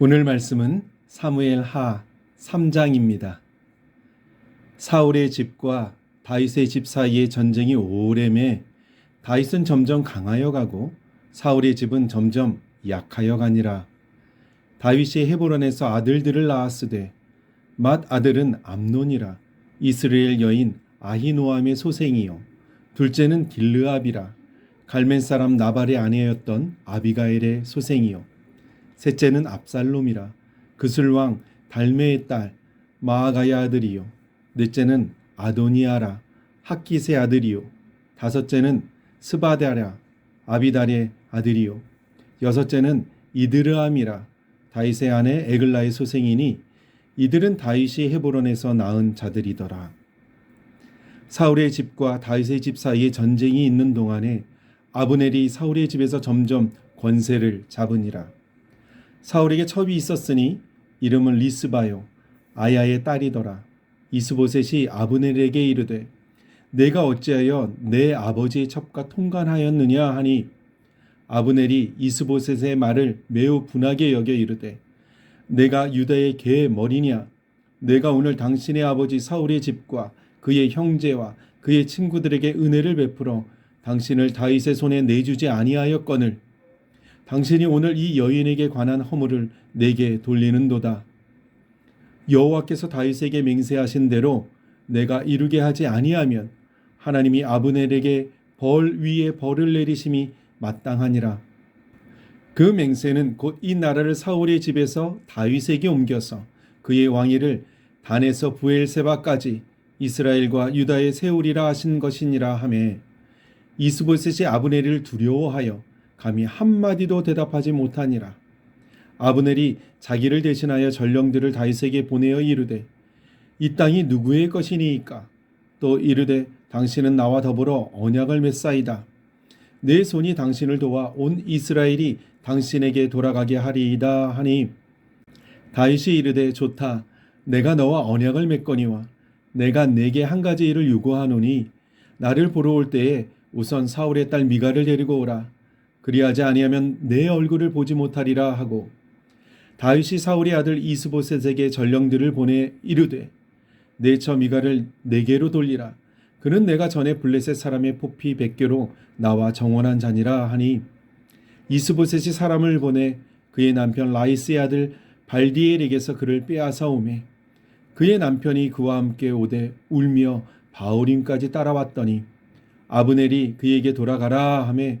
오늘 말씀은 사무엘 하 3장입니다. 사울의 집과 다윗의 집 사이의 전쟁이 오래매 다윗은 점점 강하여 가고 사울의 집은 점점 약하여 가니라. 다윗이 헤브론에서 아들들을 낳았으되 맏 아들은 암논이라 이스라엘 여인 아히노암의 소생이요 둘째는 길르압이라 갈멘 사람 나발의 아내였던 아비가엘의 소생이요 셋째는 압살롬이라 그술왕 달메의 딸 마아가야 아들이요 넷째는 아도니아라 학기세 아들이요 다섯째는 스바다라 아비달의 아들이요 여섯째는 이드르암이라 다윗의 아내 에글라의 소생이니 이들은 다윗이 헤브론에서 낳은 자들이더라. 사울의 집과 다윗의 집 사이에 전쟁이 있는 동안에 아브넬이 사울의 집에서 점점 권세를 잡으니라. 사울에게 첩이 있었으니 이름은 리스바요. 아야의 딸이더라. 이스보셋이 아브넬에게 이르되 내가 어찌하여 내 아버지의 첩과 통관하였느냐 하니? 아브넬이 이스보셋의 말을 매우 분하게 여겨 이르되 내가 유다의 개의 머리냐? 내가 오늘 당신의 아버지 사울의 집과 그의 형제와 그의 친구들에게 은혜를 베풀어 당신을 다윗의 손에 내주지 아니하였거늘 당신이 오늘 이 여인에게 관한 허물을 내게 돌리는도다 여호와께서 다윗에게 맹세하신 대로 내가 이루게 하지 아니하면 하나님이 아브넬에게 벌 위에 벌을 내리심이 마땅하니라. 그 맹세는 곧 이 나라를 사울의 집에서 다윗에게 옮겨서 그의 왕위를 단에서 부엘세바까지 이스라엘과 유다에 세우리라 하신 것이니라 하매 이스보셋이 아브넬을 두려워하여 감히 한마디도 대답하지 못하니라. 아브넬이 자기를 대신하여 전령들을 다윗에게 보내어 이르되 이 땅이 누구의 것이니이까? 또 이르되 당신은 나와 더불어 언약을 맺사이다. 내 손이 당신을 도와 온 이스라엘이 당신에게 돌아가게 하리이다 하니. 다윗이 이르되 좋다. 내가 너와 언약을 맺거니와 내가 내게 한 가지 일을 요구하노니 나를 보러 올 때에 우선 사울의 딸 미가를 데리고 오라 그리하지 아니하면 내 얼굴을 보지 못하리라 하고 다윗이 사울의 아들 이스보셋에게 전령들을 보내 이르되 내 처 미가를 내게로 돌리라. 그는 내가 전에 블레셋 사람의 포피 백개로 나와 정원한 자니라 하니 이스보셋이 사람을 보내 그의 남편 라이스의 아들 발디엘에게서 그를 빼앗아 오매 그의 남편이 그와 함께 오되 울며 바울임까지 따라왔더니 아브넬이 그에게 돌아가라 하매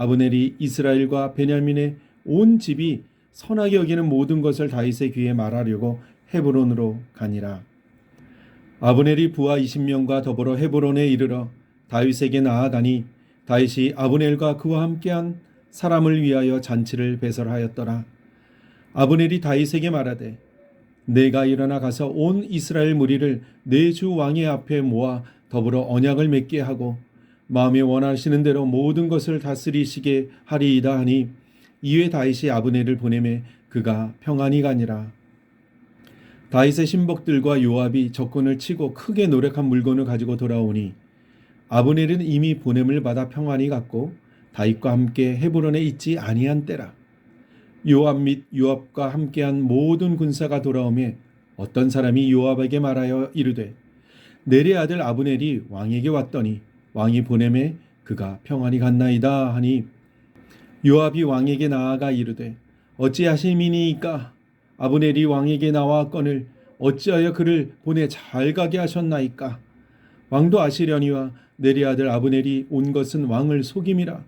아브넬이 이스라엘과 베냐민의 온 집이 선하게 여기는 모든 것을 다윗의 귀에 말하려고 헤브론으로 가니라 아브넬이 부하 20명과 더불어 헤브론에 이르러 다윗에게 나아가니 다윗이 아브넬과 그와 함께한 사람을 위하여 잔치를 배설하였더라. 아브넬이 다윗에게 말하되 내가 일어나 가서 온 이스라엘 무리를 내 주 왕의 앞에 모아 더불어 언약을 맺게 하고 마음에 원하시는 대로 모든 것을 다스리시게 하리이다 하니 이에 다윗이 아브넬을 보내매 그가 평안히 가니라. 다윗의 신복들과 요압이 적군을 치고 크게 노력한 물건을 가지고 돌아오니 아브넬은 이미 보냄을 받아 평안히 갔고 다윗과 함께 헤브론에 있지 아니한 때라. 요압 및 요압과 함께한 모든 군사가 돌아오매 어떤 사람이 요압에게 말하여 이르되 내리 아들 아브넬이 왕에게 왔더니 왕이 보냄에 그가 평안히 갔나이다 하니 요압이 왕에게 나아가 이르되 어찌하심이니이까? 아브넬이 왕에게 나왔거늘 어찌하여 그를 보내 잘 가게 하셨나이까? 왕도 아시려니와 내리 아들 아브넬이 온 것은 왕을 속임이라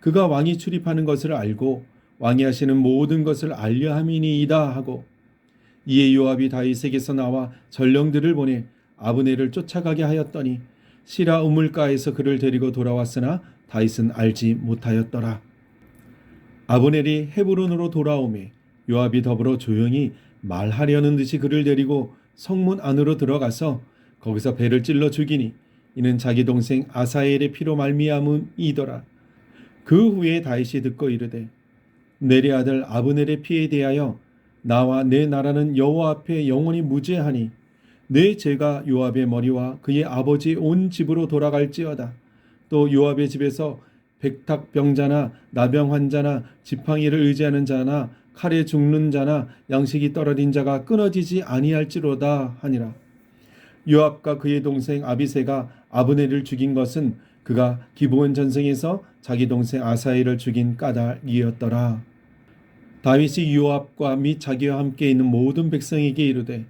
그가 왕이 출입하는 것을 알고 왕이 하시는 모든 것을 알려함이니이다 하고 이에 요압이 다윗에게서 나와 전령들을 보내 아브넬을 쫓아가게 하였더니 시라 우물가에서 그를 데리고 돌아왔으나 다윗은 알지 못하였더라 아브넬이 헤브론으로 돌아오매 요압이 더불어 조용히 말하려는 듯이 그를 데리고 성문 안으로 들어가서 거기서 배를 찔러 죽이니 이는 자기 동생 아사엘의 피로 말미암음이더라. 그 후에 다윗이 듣고 이르되 내리 아들 아브넬의 피에 대하여 나와 내 나라는 여호와 앞에 영원히 무죄하니 내 죄가 요압의 머리와 그의 아버지 온 집으로 돌아갈지어다. 또 요압의 집에서 백탁병자나 나병 환자나 지팡이를 의지하는 자나 칼에 죽는 자나 양식이 떨어진 자가 끊어지지 아니할지로다 하니라. 요압과 그의 동생 아비세가 아브넬을 죽인 것은 그가 기브온 전쟁에서 자기 동생 아사엘을 죽인 까닭이었더라. 다윗이 요압과 및 자기와 함께 있는 모든 백성에게 이르되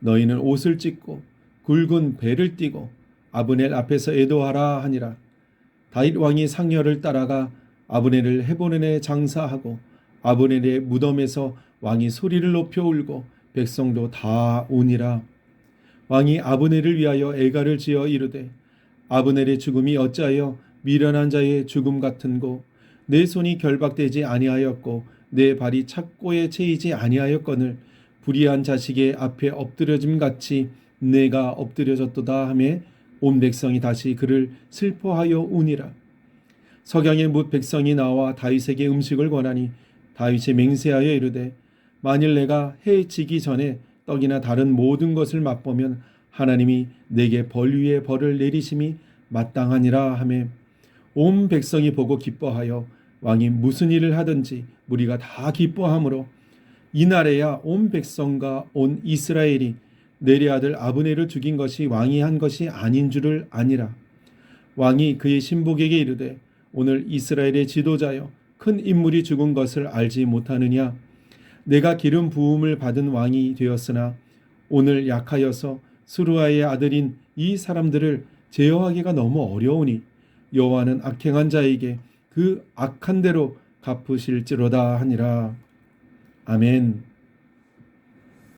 너희는 옷을 찢고 굵은 배를 띠고 아브넬 앞에서 애도하라 하니라. 다윗 왕이 상여를 따라가 아브넬을 헤보른에 장사하고 아브넬의 무덤에서 왕이 소리를 높여 울고 백성도 다 우니라. 왕이 아브넬을 위하여 애가를 지어 이르되 아브넬의 죽음이 어찌하여 미련한 자의 죽음 같은고 내 손이 결박되지 아니하였고 내 발이 착고에 채이지 아니하였거늘 불의한 자식의 앞에 엎드려짐 같이 내가 엎드려졌도다 하매 온 백성이 다시 그를 슬퍼하여 우니라. 석양에 뭇 백성이 나와 다윗에게 음식을 권하니 다윗이 맹세하여 이르되 만일 내가 해 지기 전에 떡이나 다른 모든 것을 맛보면 하나님이 내게 벌 위에 벌을 내리심이 마땅하니라 하매 온 백성이 보고 기뻐하여 왕이 무슨 일을 하든지 무리가 다 기뻐하므로 이날에야 온 백성과 온 이스라엘이 내리 아들 아브넬을 죽인 것이 왕이 한 것이 아닌 줄을 아니라 왕이 그의 신복에게 이르되 오늘 이스라엘의 지도자여 큰 인물이 죽은 것을 알지 못하느냐? 내가 기름 부음을 받은 왕이 되었으나 오늘 약하여서 수루아의 아들인 이 사람들을 제어하기가 너무 어려우니 여호와는 악행한 자에게 그 악한 대로 갚으실지로다 하니라 아멘.